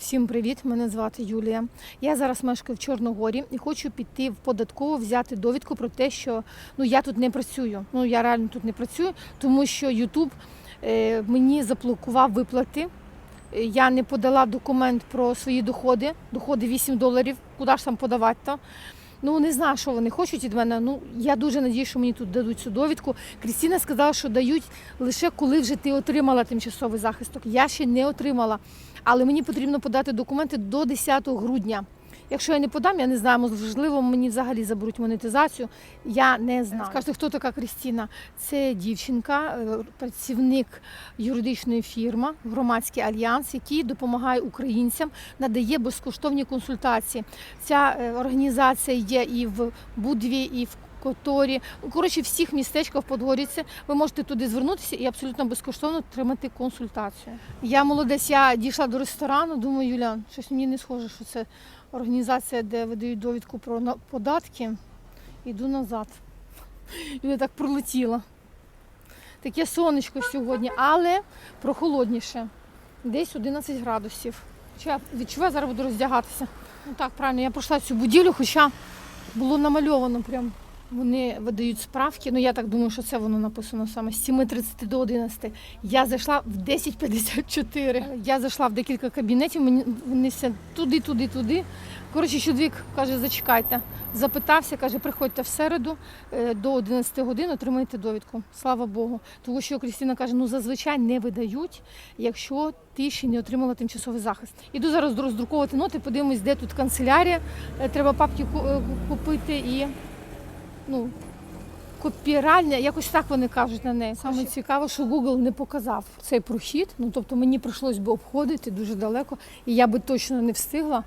Всім привіт! Мене звати Юлія. Я зараз мешкаю в Чорногорі і хочу піти в податкову, взяти довідку про те, що ну я тут не працюю. Ну я реально тут не працюю, тому що Ютуб е, мені заблокував виплати. Е, Я не подала документ про свої доходи. Доходи 8 доларів. Куди ж там подавати? то Ну не знаю, що вони хочуть від мене. Ну я дуже надію, що мені тут дадуть цю довідку. Крістіна сказала, що дають лише коли вже ти отримала тимчасовий захисток. Я ще не отримала, але мені потрібно подати документи до 10 грудня. Якщо я не подам, я не знаю, можливо, мені взагалі заберуть монетизацію. Я не знаю. Скажете, хто така Крістіна? Це дівчинка, е, працівник юридичної фірми, громадський альянс, який допомагає українцям, надає безкоштовні консультації. Ця е, організація є і в Будві, і в Которі, коротше, всіх містечках Подгоріці. Ви можете туди звернутися і абсолютно безкоштовно отримати консультацію. Я молодець, я дійшла до ресторану. Думаю, Юля, щось мені не схоже, що це організація, де видають довідку про податки. Іду назад. Юля так пролетіла. Таке сонечко сьогодні, але прохолодніше. Десь 11 градусів. Хоча я відчуваю, зараз буду роздягатися. Ну так, правильно, я пройшла цю будівлю, хоча було намальовано прям. Вони видають справки. Ну я так думаю, що це воно написано саме з 7.30 до 11. Я зайшла в 10.54. Я зайшла в декілька кабінетів, мені вони туди, туди, туди. Коротше, чоловік каже, зачекайте. Запитався, каже, приходьте в середу е, до 11 годин, отримайте довідку. Слава Богу. Тому що Крістіна каже, ну зазвичай не видають, якщо ти ще не отримала тимчасовий захист. Іду зараз роздруковувати ноти, подивимось, де тут канцелярія. Е, Треба папки е, купити і ну, копіральня, якось так вони кажуть на неї. Саме цікаво, що Google не показав цей прохід. Ну тобто мені прийшлось би обходити дуже далеко, і я би точно не встигла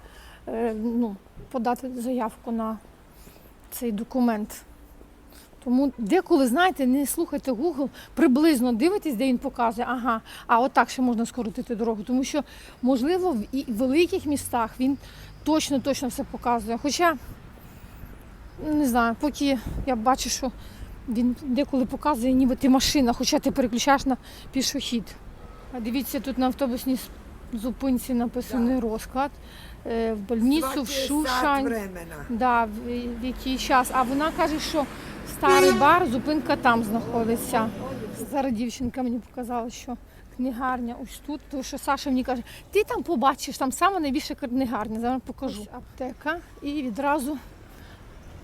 е, ну, подати заявку на цей документ. Тому деколи, знаєте, не слухайте Google, приблизно дивитесь, де він показує, ага, а отак ще можна скоротити дорогу. Тому що, можливо, в і великих містах він точно точно все показує. Хоча, не знаю, поки я бачу, що він деколи показує, ніби ти машина, хоча ти переключаєш на пішохід. А дивіться, тут на автобусній зупинці написаний розклад. Е, В больницю, в Шушань. Да, в, в який час. А вона каже, що старий бар, зупинка там знаходиться. Зараз дівчинка мені показала, що книгарня ось тут. Тому що Саша мені каже, ти там побачиш, там саме найбільша книгарня. Зараз покажу. Ось аптека і відразу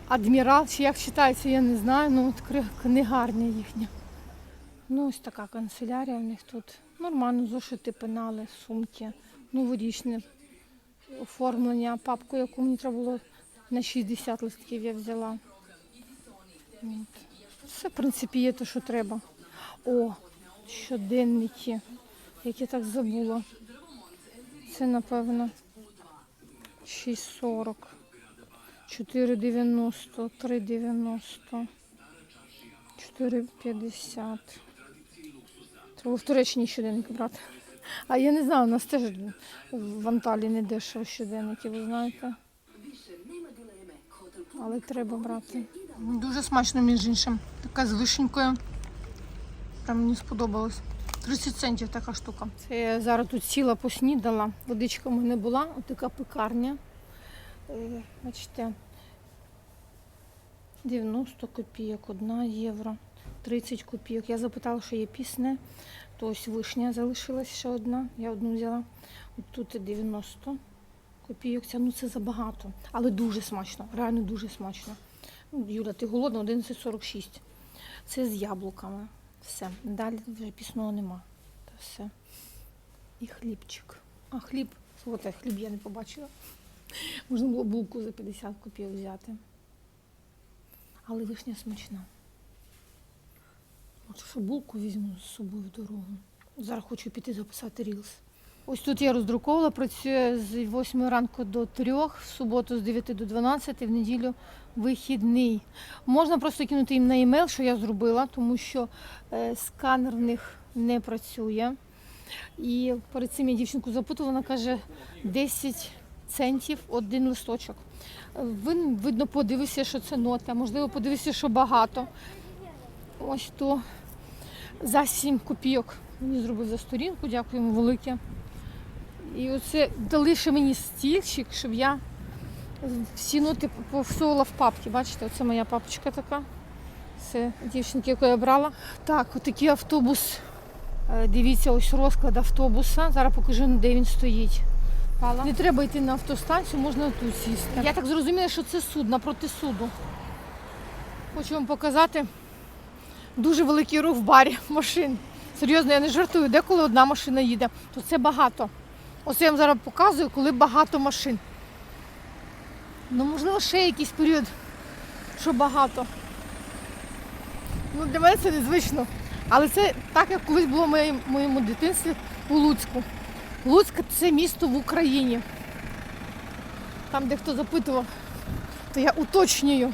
адмірал, чи як читається, я не знаю. Ну от книгарня їхня. Ну, ось така канцелярія в них тут. Нормально, зошити пенали, сумки, новорічне оформлення, папку, яку мені треба було на 60 листків я взяла. От. Все, в принципі, є те, що треба. О, щоденники, як я так забула. Це, напевно, 6,40, 4,90, 3,90, 4,50. Треба в Туреччині щоденники брати. А я не знаю, у нас теж в Анталії не дешево щоденники, ви знаєте. Але треба брати. Дуже смачно, між іншим. Така з вишенькою. Прям мені сподобалось. 30 центів така штука. Це я зараз тут сіла, поснідала. Водичка в мене була, От така пекарня. Бачите, 90 копійок, 1 євро, 30 копійок. Я запитала, що є пісне, то ось вишня залишилась ще одна. Я одну взяла. От тут 90 копійок. Ну це забагато, але дуже смачно, реально дуже смачно. Ну, Юля, ти голодна, 11,46. Це з яблуками. Все. Далі вже пісного нема. Та все. І хлібчик. А хліб, слухайте, хліб я не побачила. Можна було булку за 50 копійок взяти. Але вишня смачна. От що булку візьму з собою в дорогу. Зараз хочу піти записати рілс. Ось тут я роздруковувала, працює з 8 ранку до 3, в суботу з 9 до 12, в неділю вихідний. Можна просто кинути їм на емейл, що я зробила, тому що е, сканер в них не працює. І перед цим я дівчинку запитувала, вона каже 10 центів один листочок. Він, видно, подивився, що це нота, можливо, подивився, що багато. Ось то за 7 копійок мені зробив за сторінку, дякуємо велике. І оце дали ще мені стільчик, щоб я всі ноти повсовувала в папки. Бачите, оце моя папочка така. Це дівчинки, яку я брала. Так, отакий автобус. Е, Дивіться, ось розклад автобуса. Зараз покажу, де він стоїть. Пала. Не треба йти на автостанцію, можна тут сісти. Я так зрозуміла, що це суд напроти суду. Хочу вам показати дуже великий рух в барі машин. Серйозно, я не жартую, деколи одна машина їде, то це багато. Ось я вам зараз показую, коли багато машин. Ну, можливо, ще якийсь період, що багато. Ну, для мене це незвично. Але це так, як колись було в моєму дитинстві у Луцьку. Луцьк це місто в Україні. Там, де хто запитував, то я уточнюю.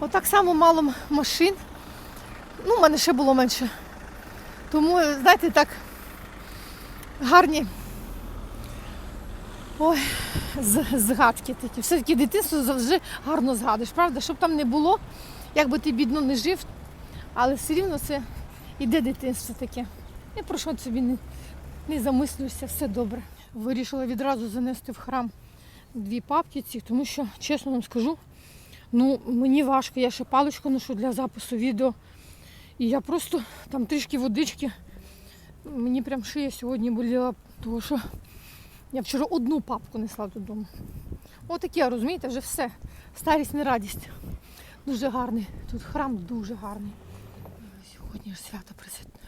Отак само мало машин. Ну, в мене ще було менше. Тому, знаєте, так гарні ой, згадки такі. Все-таки дитинство завжди гарно згадуєш, правда? Щоб там не було, як би ти бідно не жив, але все рівно це іде дитинство таке. Я про що собі не, не замислююся, все добре. Вирішила відразу занести в храм дві папки ці, тому що, чесно вам скажу, ну мені важко, я ще паличку ношу для запису відео. І я просто там трішки водички. Мені прям шия сьогодні боліла, тому що я вчора одну папку несла додому. Отаке, розумієте, вже все. Старість не радість. Дуже гарний. Тут храм дуже гарний. Сьогодні ж свято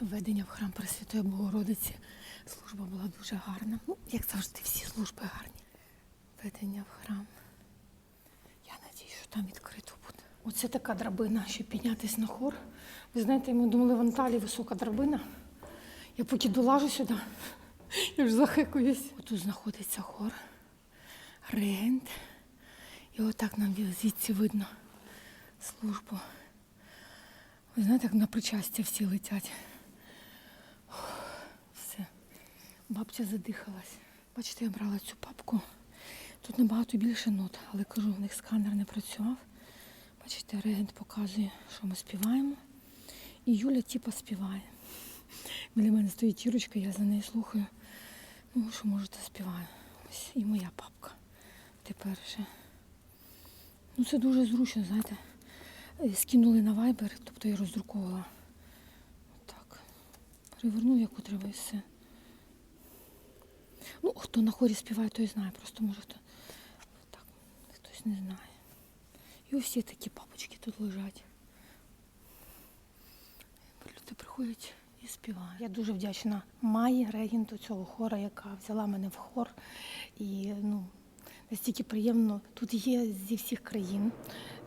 введення в храм Пресвятої Богородиці. Служба була дуже гарна. Ну, як завжди, всі служби гарні. Введення в храм. Я надію, що там відкрито буде. Оце така драбина, щоб піднятися на хор. Ви знаєте, ми думали, в Анталії висока драбина. Я поки долажу сюди, я вже захикуюсь. Тут знаходиться хор, регент. І отак нам звідси видно службу. Знаєте, як на причастя всі летять. Все. Бабця задихалась. Бачите, я брала цю папку. Тут набагато більше нот, але кажу, в них сканер не працював. Бачите, регент показує, що ми співаємо. І Юля типа співає. Біля мене стоїть Юрочка, я за нею слухаю. Ну, що можете співаю. Ось і моя папка. Тепер вже. Ну це дуже зручно, знаєте. Е, Скинули на Viber, тобто я роздруковувала. Так. Переверну, яку треба і все. Ну, хто на хорі співає, той знає. Просто може хто так, хтось не знає. І всі такі папочки тут лежать. Люди приходять і співають. Я дуже вдячна Майі регенту цього хора, яка взяла мене в хор. І ну, настільки приємно. Тут є зі всіх країн.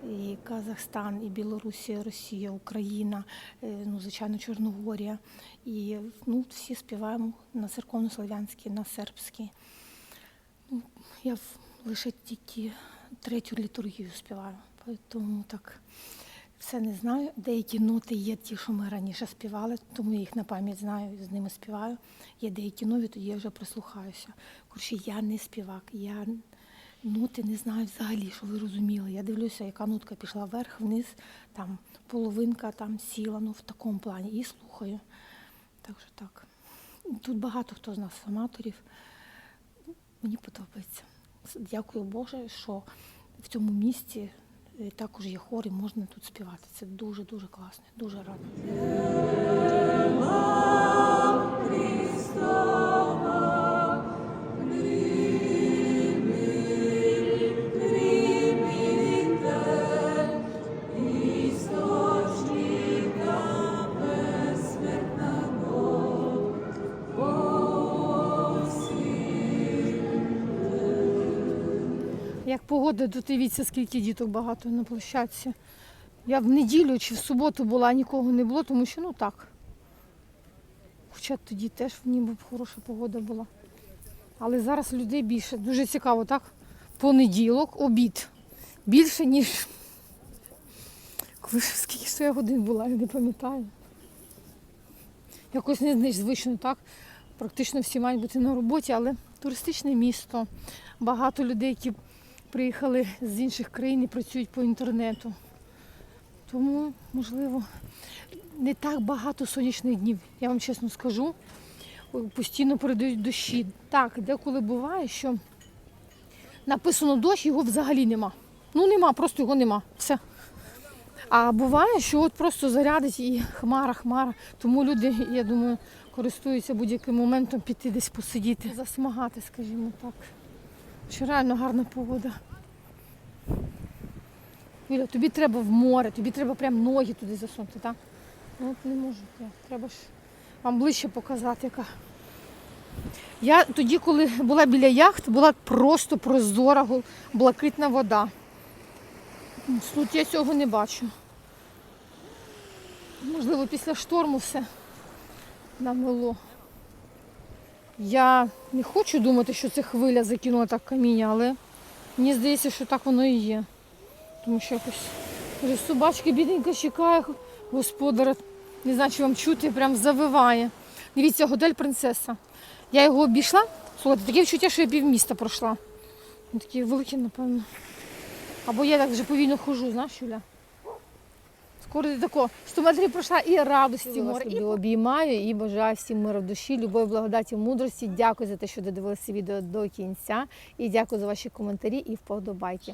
І Казахстан, і Білорусія, Росія, Україна, е, ну, звичайно, Чорногорія. І ну, всі співаємо на церковнослов'янській, на сербській. Ну, я лише тільки третю літургію співаю, тому так все не знаю. Деякі ноти є ті, що ми раніше співали, тому я їх на пам'ять знаю з ними співаю. Є деякі нові, тоді я вже прислухаюся. Коротше, я не співак, я ноти не знаю взагалі, що ви розуміли. Я дивлюся, яка нотка пішла вверх, вниз, там половинка там сіла, ну в такому плані. І слухаю. Так що так. Тут багато хто з нас аматорів. Мені подобається. Дякую Боже, що в цьому місті е, також є хор і можна тут співати. Це дуже дуже класно, дуже рада. Як погода, то дивіться, скільки діток багато на площадці. Я в неділю чи в суботу була, нікого не було, тому що ну так. Хоча тоді теж ніби хороша погода була. Але зараз людей більше. Дуже цікаво, так? Понеділок, обід. Більше, ніж. Коли ж скільки ж я годин була, я не пам'ятаю. Якось не незвично, так? Практично всі мають бути на роботі, але туристичне місто. Багато людей, які приїхали з інших країн і працюють по інтернету. Тому, можливо, не так багато сонячних днів, я вам чесно скажу. постійно передають дощі. Так, деколи буває, що написано дощ, його взагалі нема. Ну нема, просто його нема. Все. А буває, що от просто зарядить і хмара, хмара. Тому люди, я думаю, користуються будь-яким моментом піти десь посидіти, засмагати, скажімо так. Що реально гарна погода. Юля, тобі треба в море, тобі треба прям ноги туди засунути, так? Ну не можу. Треба ж вам ближче показати, яка. Я тоді, коли була біля яхт, була просто прозора, блакитна вода. Тут я цього не бачу. Можливо, після шторму все намило. Я не хочу думати, що це хвиля закинула так каміння, але мені здається, що так воно і є. Тому що якось собачки бідненько чекає господара. Не знаю, чи вам чути, прям завиває. Дивіться, готель принцеса. Я його обійшла. Слухайте, таке відчуття, що я півміста пройшла. Він такий великий, напевно. Або я так вже повільно хожу, знаєш, Юля? Скоро ти тако 100 метрів пройшла і радості море. І обіймаю і бажаю всім миру в душі, любові, благодаті, мудрості. Дякую за те, що додивилися відео до кінця. І дякую за ваші коментарі і вподобайки.